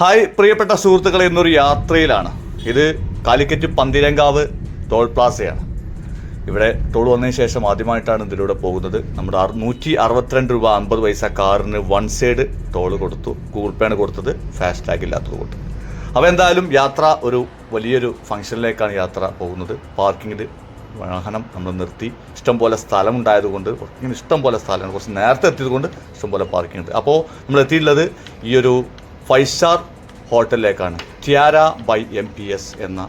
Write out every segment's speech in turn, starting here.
Hi പ്രിയപ്പെട്ട സുഹൃത്തുക്കളെ ഇന്നൊരു യാത്രയിലാണ്. ഇത് കാലിക്കറ്റ് പന്തിരങ്കാവ് ടോൾ പ്ലാസയാണ്. ഇവിടെ ടോൾ വന്നതിന് ശേഷം ആദ്യമായിട്ടാണ് ഇതിലൂടെ പോകുന്നത്. നമ്മുടെ നൂറ്റി അറുപത്തിരണ്ട് രൂപ അമ്പത് പൈസ കാറിന് വൺ സൈഡ് ടോൾ കൊടുത്തു. ഗൂഗിൾ പേ ആണ് കൊടുത്തത്. ഫാസ്റ്റ് ടാഗ് ഇല്ലാത്തത് കൊണ്ട്. അപ്പോൾ എന്തായാലും യാത്ര ഒരു വലിയൊരു ഫംഗ്ഷനിലേക്കാണ് യാത്ര പോകുന്നത്. പാർക്കിങ്ങിൽ വാഹനം നമ്മൾ നിർത്തി. ഇഷ്ടംപോലെ സ്ഥലം ഉണ്ടായതുകൊണ്ട് ഇങ്ങനെ ഇഷ്ടംപോലെ സ്ഥലമാണ് കുറച്ച് നേരത്തെ എത്തിയത് കൊണ്ട് ഇഷ്ടംപോലെ പാർക്കിംഗ് ഉണ്ട്. അപ്പോൾ നമ്മൾ എത്തിയിട്ടുള്ളത് ഈ ഒരു five star ഹോട്ടലിലേക്കാണ്. Tiara by M P S എന്ന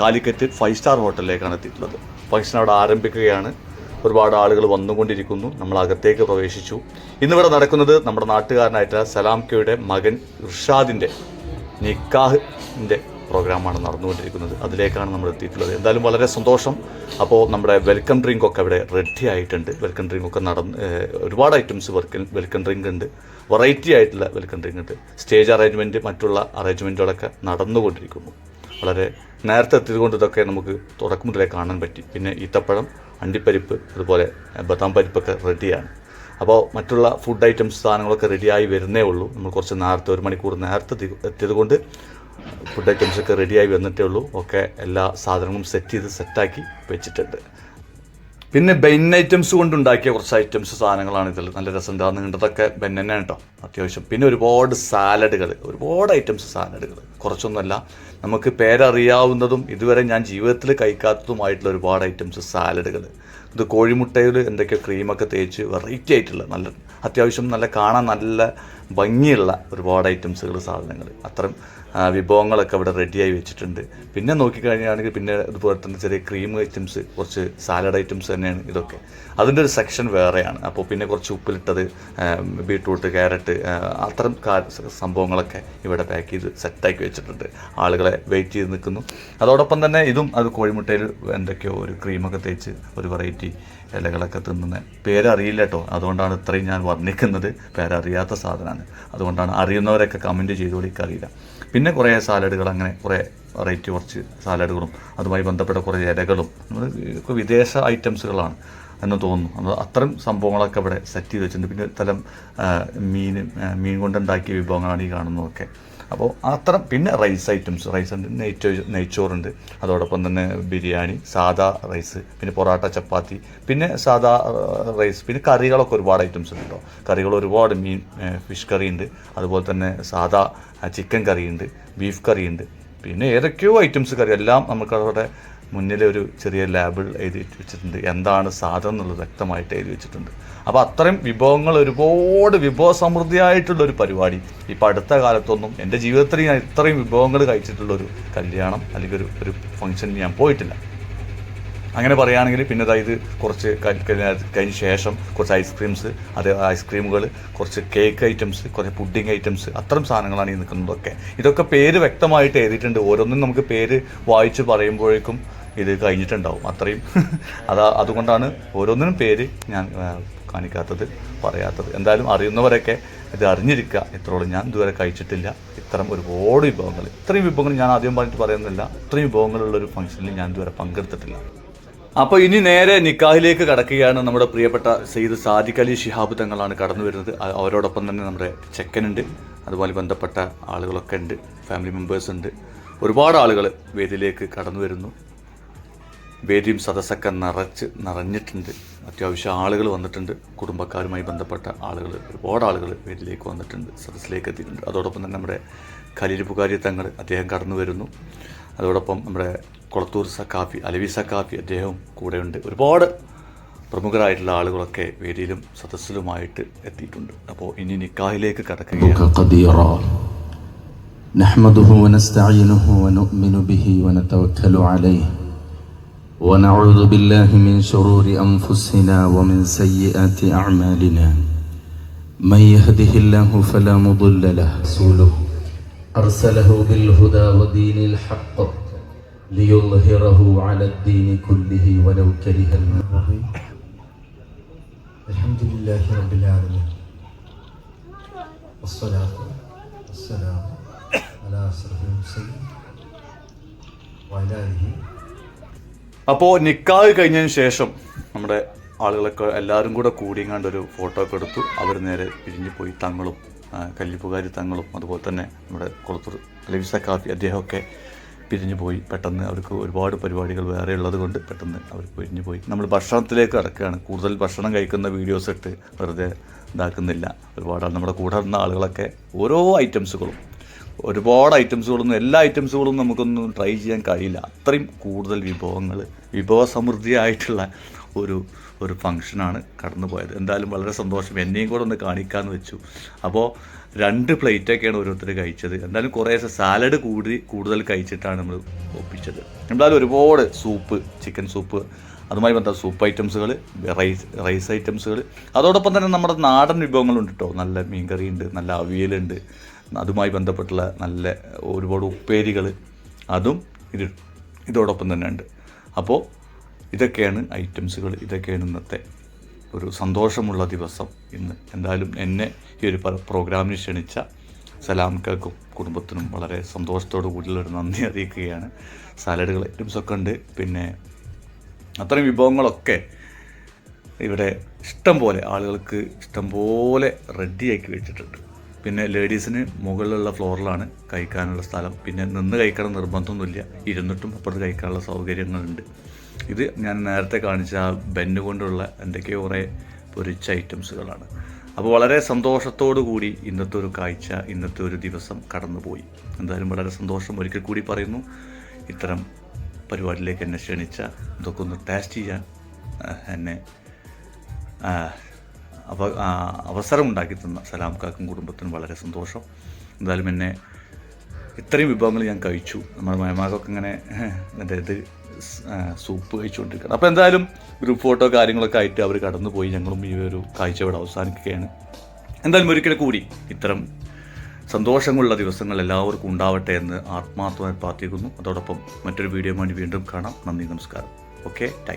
കാലിക്കറ്റ് ഫൈവ് സ്റ്റാർ ഹോട്ടലിലേക്കാണ് എത്തിയിട്ടുള്ളത്. ഫംഗ്ഷൻ അവിടെ ആരംഭിക്കുകയാണ്. ഒരുപാട് ആളുകൾ വന്നുകൊണ്ടിരിക്കുന്നു. നമ്മൾ അകത്തേക്ക് പ്രവേശിച്ചു. ഇന്നിവിടെ നടക്കുന്നത് നമ്മുടെ നാട്ടുകാരനായിട്ടുള്ള സലാം കെയുടെ മകൻ ഇർഷാദിന്റെ നിക്കാഹിന്റെ പ്രോഗ്രാമാണ് നടന്നുകൊണ്ടിരിക്കുന്നത്. അതിലേക്കാണ് നമ്മൾ എത്തിയിട്ടുള്ളത്. എന്തായാലും വളരെ സന്തോഷം. അപ്പോൾ നമ്മുടെ വെൽക്കം ഡ്രിങ്ക് ഒക്കെ അവിടെ റെഡി ആയിട്ടുണ്ട്. വെൽക്കം ഡ്രിങ്ക് ഒക്കെ നടന്ന് ഒരുപാട് ഐറ്റംസ് വെൽക്കം ഡ്രിങ്ക് ഉണ്ട്. വെറൈറ്റി ആയിട്ടുള്ള വെൽക്കം ഡ്രിങ്ക് ഉണ്ട്. സ്റ്റേജ് അറേഞ്ച്മെന്റ് മറ്റുള്ള അറേഞ്ച്മെന്റുകളൊക്കെ നടന്നുകൊണ്ടിരിക്കുന്നു. വളരെ നേരത്തെ എത്തിയതുകൊണ്ട് ഇതൊക്കെ നമുക്ക് തുടക്കം മുതലേ കാണാൻ പറ്റി. പിന്നെ ഈത്തപ്പഴം അണ്ടിപ്പരിപ്പ് അതുപോലെ ബദാം പരിപ്പൊക്കെ റെഡിയാണ് അപ്പോൾ മറ്റുള്ള ഫുഡ് ഐറ്റംസ് സാധനങ്ങളൊക്കെ റെഡിയായി വരുന്നേ ഉള്ളൂ. നമ്മൾ കുറച്ച് നേരത്തെ ഒരു മണിക്കൂർ നേരത്തെ എത്തി- എത്തിയത് കൊണ്ട് ഫുഡ് ഐറ്റംസൊക്കെ റെഡിയായി വന്നിട്ടേ ഉള്ളൂ. ഒക്കെ എല്ലാ സാധനങ്ങളും സെറ്റ് ചെയ്ത് സെറ്റാക്കി വെച്ചിട്ടുണ്ട്. പിന്നെ ബെൻ ഐറ്റംസ് കൊണ്ടുണ്ടാക്കിയ കുറച്ച് ഐറ്റംസ് സാധനങ്ങളാണ് ഇതിൽ നല്ല രസം ഉണ്ടാകുന്ന കണ്ടതൊക്കെ ബെൻ തന്നെയാണ് കേട്ടോ അത്യാവശ്യം. പിന്നെ ഒരുപാട് സാലഡുകൾ ഒരുപാട് ഐറ്റംസ് സാലഡുകൾ കുറച്ചൊന്നുമല്ല നമുക്ക് പേരറിയാവുന്നതും ഇതുവരെ ഞാൻ ജീവിതത്തിൽ കഴിക്കാത്തതുമായിട്ടുള്ള ഒരുപാട് ഐറ്റംസ് സാലഡുകൾ ഇത് കോഴിമുട്ടയിൽ എന്തൊക്കെയോ ക്രീമൊക്കെ തേച്ച് വെറൈറ്റി ആയിട്ടുള്ള നല്ല അത്യാവശ്യം നല്ല കാണാൻ നല്ല ഭംഗിയുള്ള ഒരുപാട് ഐറ്റംസുകൾ സാധനങ്ങൾ അത്തരം ആ, വിഭവങ്ങളൊക്കെ ഇവിടെ റെഡിയായി വെച്ചിട്ടുണ്ട്. പിന്നെ നോക്കിക്കഴിഞ്ഞാണെങ്കിൽ പിന്നെ ഇതുപോലെ തന്നെ ചെറിയ ക്രീം ഐറ്റംസ് കുറച്ച് സാലഡ് ഐറ്റംസ് തന്നെയാണ് ഇതൊക്കെ. അതിന്റെ ഒരു സെക്ഷൻ വേറെയാണ്. അപ്പോൾ പിന്നെ കുറച്ച് ഉപ്പിലിട്ടത് ബീട്രൂട്ട് ക്യാരറ്റ് അത്തരം സംഭവങ്ങളൊക്കെ ഇവിടെ പാക്ക് ചെയ്ത് സെറ്റാക്കി വെച്ചിട്ടുണ്ട്. ആളുകളെ വെയിറ്റ് ചെയ്ത് നിൽക്കുന്നു. അതോടൊപ്പം തന്നെ ഇതും അത് കോഴിമുട്ടയിൽ എന്തൊക്കെയോ ഒരു ക്രീമൊക്കെ തേച്ച് ഒരു വെറൈറ്റി ഇലകളൊക്കെ തിന്നുന്ന. പേരറിയില്ല കേട്ടോ അതുകൊണ്ടാണ് ഇത്രയും ഞാൻ വർണിക്കുന്നത്. പേരറിയാത്ത സാധനമാണ് അതുകൊണ്ടാണ് അറിയുന്നവരൊക്കെ കമന്റ് ചെയ്തുകൊണ്ട് അറിയില്ല പിന്നെ കുറേ സാലഡുകൾ അങ്ങനെ കുറേ വെറൈറ്റി കുറച്ച് സാലഡുകളും അതുമായി ബന്ധപ്പെട്ട കുറേ ഇലകളും. നമ്മൾ വിദേശ ഐറ്റംസുകളാണ് എന്ന് തോന്നുന്നു. അത് അത്തരം സംഭവങ്ങളൊക്കെ ഇവിടെ സെറ്റ് ചെയ്ത് വെച്ചിട്ടുണ്ട്. പിന്നെ തലം മീൻ മീൻ കൊണ്ടുണ്ടാക്കിയ വിഭവങ്ങളാണ് ഈ കാണുന്നതൊക്കെ. അപ്പോൾ അത്ര പിന്നെ റൈസ് ഐറ്റംസ് റൈസ് ഉണ്ട് നെയ്ച്ചോ നെയ്ച്ചോറുണ്ട്. അതോടൊപ്പം തന്നെ ബിരിയാണി സാദാ റൈസ് പിന്നെ പൊറോട്ട ചപ്പാത്തി പിന്നെ സാദാ റൈസ് പിന്നെ കറികളൊക്കെ ഒരുപാട് ഐറ്റംസ് ഉണ്ട് കേട്ടോ കറികൾ ഒരുപാട് മീൻ ഫിഷ് കറി ഉണ്ട്. അതുപോലെ തന്നെ സാദാ ചിക്കൻ കറിയുണ്ട് ബീഫ് കറിയുണ്ട് പിന്നെ ഏതൊക്കെയോ ഐറ്റംസ് കറി. എല്ലാം നമുക്ക് ഒരു ചെറിയ ലാബിൾ എഴുതി വെച്ചിട്ടുണ്ട്. എന്താണ് സാധനം എന്നുള്ളത് വ്യക്തമായിട്ട് എഴുതി വെച്ചിട്ടുണ്ട്. അപ്പോൾ അത്രയും വിഭവങ്ങൾ ഒരുപാട് വിഭവസമൃദ്ധിയായിട്ടുള്ള ഒരു പരിപാടി. ഇപ്പോൾ അടുത്ത കാലത്തൊന്നും എന്റെ ജീവിതത്തിൽ ഞാൻ ഇത്രയും വിഭവങ്ങൾ കഴിച്ചിട്ടുള്ള ഒരു കല്യാണം അല്ലെങ്കിൽ ഒരു ഒരു ഫംഗ്ഷന് ഞാൻ പോയിട്ടില്ല. അങ്ങനെ പറയുകയാണെങ്കിൽ പിന്നെ ഇത് കുറച്ച് കഴിഞ്ഞ ശേഷം കുറച്ച് ഐസ്ക്രീംസ് അതേ ഐസ്ക്രീമുകൾ കുറച്ച് കേക്ക് ഐറ്റംസ് കുറച്ച് പുഡിംഗ് ഐറ്റംസ് അത്തരം സാധനങ്ങളാണ് ഈ നിൽക്കുന്നതൊക്കെ. ഇതൊക്കെ പേര് വ്യക്തമായിട്ട് എഴുതിയിട്ടുണ്ട്. ഓരോന്നും നമുക്ക് പേര് വായിച്ച് പറയുമ്പോഴേക്കും ഇത് കഴിഞ്ഞിട്ടുണ്ടാവും. അത്രയും അതാ അതുകൊണ്ടാണ് ഓരോന്നിനും പേര് ഞാൻ കാണിക്കാത്തത് പറയാത്തത്. എന്തായാലും അറിയുന്നവരൊക്കെ ഇത് അറിഞ്ഞിരിക്കുക. ഇത്രയോളം ഞാൻ ഇതുവരെ കഴിച്ചിട്ടില്ല. ഇത്തരം ഒരുപാട് വിഭവങ്ങൾ. ഇത്രയും വിഭവങ്ങൾ ഞാൻ ആദ്യം പറഞ്ഞിട്ട് പറയുന്നില്ല ഇത്രയും വിഭവങ്ങളുള്ള ഒരു ഫംഗ്ഷനിൽ ഞാൻ ഇതുവരെ പങ്കെടുത്തിട്ടില്ല. അപ്പോൾ ഇനി നേരെ നിക്കാഹിലേക്ക് കടക്കുകയാണ് നമ്മുടെ പ്രിയപ്പെട്ട സെയ്ദ് സാദിഖ് അലി ഷിഹാബ് തങ്ങളാണ് കടന്നു വരുന്നത്. അവരോടൊപ്പം തന്നെ നമ്മുടെ ചെക്കനുണ്ട് അതുപോലെ ബന്ധപ്പെട്ട ആളുകളൊക്കെ ഉണ്ട്. ഫാമിലി മെമ്പേഴ്സ് ഉണ്ട്. ഒരുപാട് ആളുകൾ വേദിയിലേക്ക് കടന്നു വരുന്നു. വേദിയും സദസ്സൊക്കെ നിറച്ച് നിറഞ്ഞിട്ടുണ്ട് അത്യാവശ്യം ആളുകൾ വന്നിട്ടുണ്ട് കുടുംബക്കാരുമായി ബന്ധപ്പെട്ട ആളുകൾ ഒരുപാട് ആളുകൾ വേദിയിലേക്ക് വന്നിട്ടുണ്ട് സദസ്സിലേക്ക് എത്തിയിട്ടുണ്ട് അതോടൊപ്പം തന്നെ നമ്മുടെ ഖലീൽ പുകാരി തങ്ങൾ അദ്ദേഹം കടന്നു വരുന്നു അതോടൊപ്പം നമ്മുടെ കൊളത്തൂർ സക്കാഫി അലവി സക്കാഫി അദ്ദേഹവും കൂടെയുണ്ട് ഒരുപാട് പ്രമുഖരായിട്ടുള്ള ആളുകളൊക്കെ വേദിയിലും സദസ്സിലുമായിട്ട് എത്തിയിട്ടുണ്ട് അപ്പോൾ ഇനി നിക്കാഹിലേക്ക് കടക്കുകയാണ് ربك قديرا نحمده ونستعينه ونؤمن به ونتوكل عليه ونعوذ بالله من شرور أنفسنا ومن سيئات أعمالنا. من يهده الله فلا مضل له. رسوله أرسله بالهدى ودين الحق ليظهره على الدين كله ولو كره المؤمنون الحمد لله رب العالمين. والصلاة والسلام على أشرف المرسلين وعلى آله അപ്പോൾ നിക്കാഹ് കഴിഞ്ഞതിന് ശേഷം നമ്മുടെ ആളുകളൊക്കെ എല്ലാവരും കൂടെ കൂടിയങ്ങാണ്ട് ഒരു ഫോട്ടോ ഒക്കെ എടുത്തു. അവർ നേരെ പിരിഞ്ഞു പോയി തങ്ങളും കല്ലിപ്പുകാരി തങ്ങളും അതുപോലെ തന്നെ നമ്മുടെ കുളത്തൂർ അലവി സക്കാഫി അദ്ദേഹമൊക്കെ പിരിഞ്ഞു പോയി പെട്ടെന്ന് അവർക്ക് ഒരുപാട് പരിപാടികൾ വേറെ ഉള്ളത് കൊണ്ട് പെട്ടെന്ന് അവർ പിരിഞ്ഞു പോയി നമ്മൾ ഭക്ഷണത്തിലേക്ക് കടക്കുകയാണ്. കൂടുതൽ ഭക്ഷണം കഴിക്കുന്ന വീഡിയോസ് ഇട്ട് വെറുതെ ഇതാക്കുന്നില്ല. ഒരുപാട് നമ്മുടെ കൂടെ ഇരുന്ന ആളുകളൊക്കെ ഓരോ ഐറ്റംസുകളും ഒരുപാട് ഐറ്റംസുകളൊന്നും എല്ലാ ഐറ്റംസുകളും നമുക്കൊന്നും ട്രൈ ചെയ്യാൻ കഴിയില്ല. അത്രയും കൂടുതൽ വിഭവങ്ങൾ വിഭവ സമൃദ്ധിയായിട്ടുള്ള ഒരു ഒരു ഫങ്ഷനാണ് കടന്നു പോയത് എന്തായാലും വളരെ സന്തോഷം. എന്നെയും കൂടെ ഒന്ന് കാണിക്കാമെന്ന് വെച്ചു. അപ്പോൾ രണ്ട് പ്ലേറ്റൊക്കെയാണ് ഓരോരുത്തർ കഴിച്ചത്. എന്തായാലും കുറേ സാലഡ് കൂടി കൂടുതൽ കഴിച്ചിട്ടാണ് നമ്മൾ ഒപ്പിച്ചത്. എന്തായാലും ഒരുപാട് സൂപ്പ് ചിക്കൻ സൂപ്പ് അതുമായി ബന്ധപ്പെട്ട സൂപ്പ് ഐറ്റംസുകൾ റൈസ് റൈസ് ഐറ്റംസുകൾ അതോടൊപ്പം തന്നെ നമ്മുടെ നാടൻ വിഭവങ്ങളുണ്ട് കേട്ടോ നല്ല മീൻകറി ഉണ്ട് നല്ല അവിയലുണ്ട് അതുമായി ബന്ധപ്പെട്ടുള്ള നല്ല ഒരുപാട് ഉപ്പേരികൾ അതും ഇത് ഇതോടൊപ്പം തന്നെ ഉണ്ട് അപ്പോൾ ഇതൊക്കെയാണ് ഐറ്റംസുകൾ ഇതൊക്കെയാണ് ഇന്നത്തെ ഒരു സന്തോഷമുള്ള ദിവസം ഇന്ന്. എന്തായാലും എന്നെ ഈ ഒരു പ്രോഗ്രാമിന് ക്ഷണിച്ച സലാംക്കും കുടുംബത്തിനും വളരെ സന്തോഷത്തോടു കൂടിയുള്ള ഒരു നന്ദി അറിയിക്കുകയാണ്. സാലഡുകൾ ഐറ്റംസ് ഒക്കെ ഉണ്ട്. പിന്നെ അത്രയും വിഭവങ്ങളൊക്കെ ഇവിടെ ഇഷ്ടം പോലെ ആളുകൾക്ക് ഇഷ്ടം പോലെ റെഡിയാക്കി വെച്ചിട്ടുണ്ട്. പിന്നെ ലേഡീസിന് മുകളിലുള്ള ഫ്ലോറിലാണ് കഴിക്കാനുള്ള സ്ഥലം. പിന്നെ നിന്ന് കഴിക്കണം നിർബന്ധമൊന്നുമില്ല. ഇരുന്നിട്ടും അപ്പുറത്ത് കഴിക്കാനുള്ള സൗകര്യങ്ങളുണ്ട്. ഇത് ഞാൻ നേരത്തെ കാണിച്ച ആ ബെന്ന് കൊണ്ടുള്ള എന്തൊക്കെയോ കുറേ പൊരിച്ച ഐറ്റംസുകളാണ്. അപ്പോൾ വളരെ സന്തോഷത്തോടു കൂടി ഇന്നത്തെ ഒരു കാഴ്ച ഇന്നത്തെ ഒരു ദിവസം കടന്നുപോയി. എന്തായാലും വളരെ സന്തോഷം ഒരിക്കൽ കൂടി പറയുന്നു. ഇത്തരം പരിപാടിയിലേക്ക് എന്നെ ക്ഷണിച്ച ഇതൊക്കെ ഒന്ന് ടേസ്റ്റ് ചെയ്യാൻ എന്നെ അവ അവസരം ഉണ്ടാക്കി തന്ന സലാം കാക്കും കുടുംബത്തിനും വളരെ സന്തോഷം. എന്തായാലും എന്നെ ഇത്രയും വിഭവങ്ങൾ ഞാൻ കഴിച്ചു. നമ്മുടെ മയമാകൊക്കെ ഇങ്ങനെ എന്റെ ഇത് സൂപ്പ് കഴിച്ചുകൊണ്ടിരിക്കണം അപ്പോൾ എന്തായാലും ഗ്രൂപ്പ് ഫോട്ടോ കാര്യങ്ങളൊക്കെ ആയിട്ട് അവർ കടന്നുപോയി. ഞങ്ങളും ഈ ഒരു കാഴ്ച ഇവിടെ അവസാനിക്കുകയാണ്. എന്തായാലും ഒരിക്കൽ കൂടി ഇത്തരം സന്തോഷങ്ങളുള്ള ദിവസങ്ങൾ എല്ലാവർക്കും ഉണ്ടാവട്ടെ എന്ന് ആത്മാർത്ഥമായി പ്രാർത്ഥിക്കുന്നു. അതോടൊപ്പം മറ്റൊരു വീഡിയോ വേണ്ടി വീണ്ടും കാണാം. നന്ദി നമസ്കാരം. Okay thank